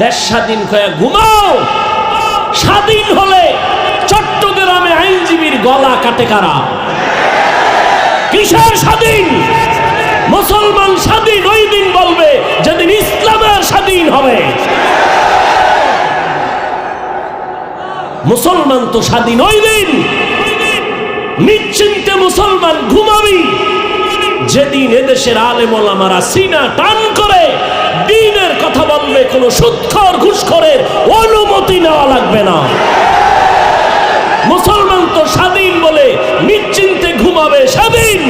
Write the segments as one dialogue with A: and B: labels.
A: দেশ স্বাধীন হয়ে ঘুমাও। স্বাধীন হলে চট্টগ্রামে আইনজীবীর গলা কাটে কারা? কিসের স্বাধীন? মুসলমান স্বাধীন, ওই দিন বলবে যেদিন ইসলামের স্বাধীন হবে। মুসলমান তো স্বাধীন, ওই দিন নিশ্চিন্তে মুসলমান ঘুমাবি। যেদিন এদেশের আলেমল আমারা সিনা টান করে দিনের কথা বলবে কোনো সুৎখর ঘুষখরের অনুমতি নেওয়া লাগবে না। মুসলমান তো স্বাধীন বলে নিশ্চিন্তে ঘুমাবে স্বাধীন।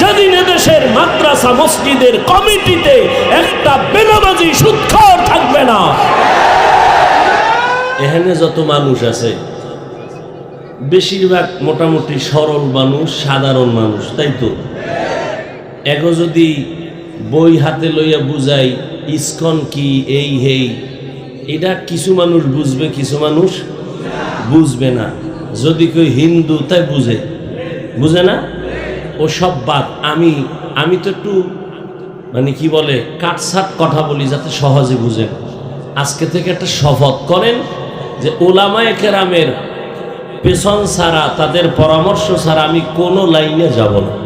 A: যেদিন এদেশের মাদ্রাসা, মসজিদের কমিটিতে একটা বেনামাজি সুৎখর থাকবে না। এখানে যত মানুষ আছে, বেশিরভাগ মোটামুটি সরল মানুষ, সাধারণ মানুষ, তাই তো? এগো যদি বই হাতে লইয়া বুঝাই ইস্কন কি, এই, হেই। এটা কিছু মানুষ বুঝবে, কিছু মানুষ বুঝবে না। যদি কেউ হিন্দু, তাই বুঝে। বুঝে না? ও সব বাদ। আমি আমি তো একটু মানে কি বলে কাটসাট কথা বলি যাতে সহজে বুঝেন আজকে থেকে একটা শপথ করেন যে ওলামায়ে কেরামের পেছন ছাড়া তাদের পরামর্শ ছাড়া আমি কোনো লাইনে যাব না।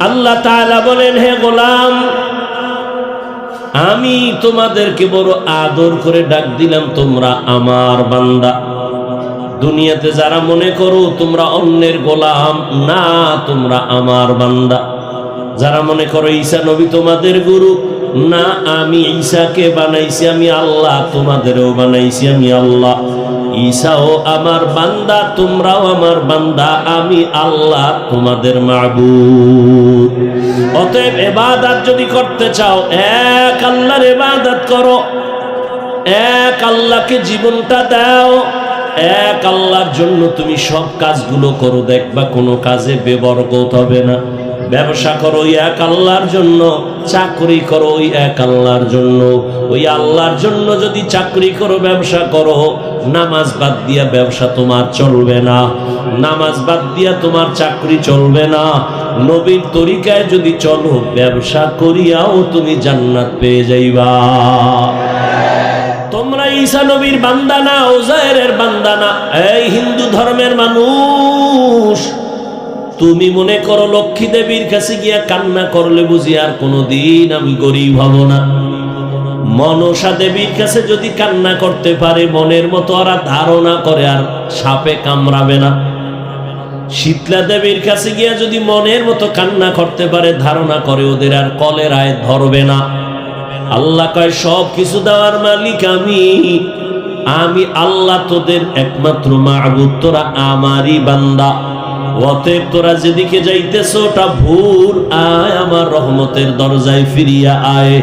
A: আল্লাহ তাআলা বলেন, হে গোলাম, আমি তোমাদেরকে বড় আদর করে ডাক দিলাম, তোমরা আমার বান্দা। দুনিয়াতে যারা মনে করো তোমরা অন্যের গোলাম, না, তোমরা আমার বান্দা। যারা মনে করো ঈসা নবী তোমাদের গুরু, না, আমি ঈসাকে বানাইছি, আমি আল্লাহ তোমাদেরও বানাইছি, আমি আল্লাহ। ঈসাও আমার বান্দা, তোমরাও আমার বান্দা, আমি আল্লাহ তোমাদের মাবুদ। অতএব এবাদাত যদি করতে চাও, এক আল্লাহর এবাদাত করো। এক আল্লাহকে জীবনটা দাও। এক আল্লাহর জন্য তুমি সব কাজগুলো করো, দেখবা কোনো কাজে বেবরকত হবে না। ব্যবসা করো এক আল্লাহর জন্য, চাকরি করো ওই এক আল্লাহর জন্য। ওই আল্লাহর জন্য যদি চাকরি করো, ব্যবসা করো, নামাজ বাদ দিয়া ব্যবসা তোমার চলবে না। নামাজ বাদ দিয়া তোমার চাকরি চলবে না। নবীর তরিকায় যদি চলো, ব্যবসা করিয়াও তুমি জান্নাত পেয়ে যাইবা। তোমরা ঈসা নবীর বান্দা না ওজায়ের বান্দা না। এই হিন্দু ধর্মের মানুষ তুমি মনে করো লক্ষ্মী দেবীর কাছে গিয়া কান্না করলে বুঝি আর কোনোদিন আমি গরিব হব না। মনসা দেবীর কাছে যদি কান্না করতে পারে, মনের মতো ওরা ধারণা করে আর সাপে কামড়াবে না। শীতলা দেবীর কাছে গিয়া যদি মনের মতো কান্না করতে পারে, ধারণা করে ওদের আর কলেরায় ধরবে না। আল্লাহ কয়, সব কিছু দেওয়ার মালিক আমি। আমি আল্লাহ তোদের একমাত্র মাহবুদ তোরা আমারই বান্দা। অতএব তোরা যেদিকে যাইতেছ, ওটা ভুল আয় আমার রহমতের দরজায় ফিরিয়া আয়।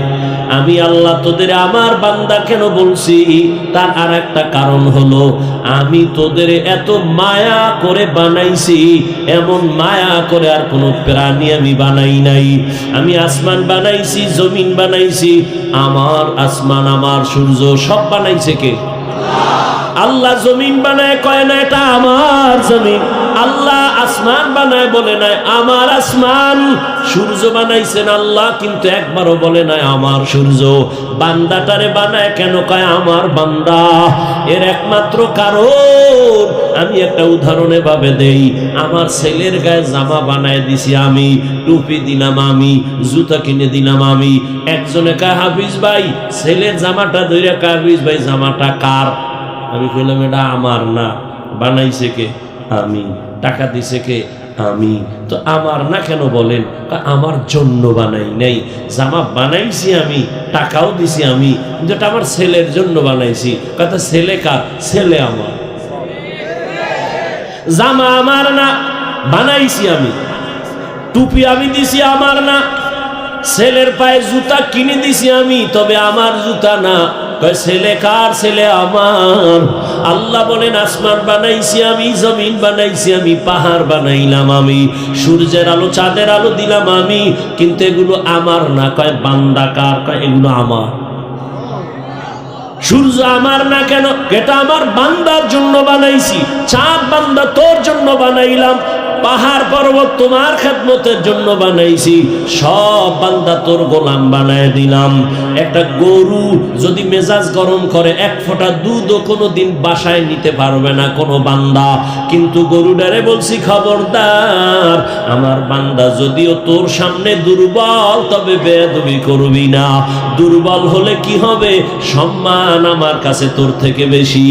A: আমি আল্লাহ তোদের আমার বান্দা কেন বলছি? তার আর একটা কারণ হলো, আমি তোদের এত মায়া করে বানাইছি, এমন মায়া করে আর কোনো প্রাণী আমি বানাই নাই। আমি আসমান বানাইছি, জমিন বানাইছি, আমার আসমান, আমার সূর্য, সব বানাইছে কে? আল্লাহ জমিন বানায়, কয় না, এটা আমার জমিন। আল্লাহ আসমান বানায় বলে নাই, আমার আসমান। সূর্য বানাইছেন আল্লাহ, কিন্তু একবারও বলে নাই, আমার সূর্য। বান্দাটারে বানায় কেন কয়, আমার বান্দা? এর একমাত্র কারণ, আমি একটা উদাহরণে ভাবে দেই। আমার ছেলের গায়ে জামা বানায় দিছি আমি, টুপি দিলাম আমি, জুতা কিনে দিলাম আমি। একজনে কয়, হাফিজ ভাই, ছেলের জামাটা ধরে কয়, হাফিজ ভাই, জামাটা কার? আমি কইলাম, এটা আমার না, বানাইছে কে? আমি। টাকা দিছে কে? আমি। তো আমার না কেন বলেন? আমার জন্য বানাই নাই। জামা বানাইছি আমি, টাকাও দিছি আমি, কিন্তু এটা আমার ছেলের জন্য বানাইছি। কথা ছেলে কার? ছেলে আমার। জামা আমার না, বানাইছি আমি। টুপি আমি দিছি আমার না, ছেলের পায়ে জুতা কিনে দিছি আমি, তবে আমার জুতা না। ছেলে কার ছেলে আমার? আল্লাহ বলেন, আসমান বানাইছি আমি, জমিন বানাইছি আমি, পাহাড় বানাইলাম আমি, সূর্যের আলো, চাঁদের আলো দিলাম আমি, কিন্তু এগুলো আমার না। কয়, বান্দা কার? কয়, এগুলো আমার। সূর্য আমার না কেন? এটা আমার বান্দার জন্য বানাইছি, চাঁদ বান্দা তোর জন্য বানাইলাম পাহাড় পর্বত তোমার খেদমতের জন্য বানাইছি। সব বান্দা তোর গোলাম বানায় দিলাম। একটা গরু যদি মেজাজ গরম করে, এক ফোঁটা দুধও কোনো দিন বাসায় নিতে পারবে না কোনো বান্দা। কিন্তু গরুডারে বলছি, খবরদার, আমার বান্দা যদিও তোর সামনে দুর্বল, তবে বেদবি করবি না। দুর্বল হলে কি হবে? সম্মান আমার কাছে তোর থেকে বেশি।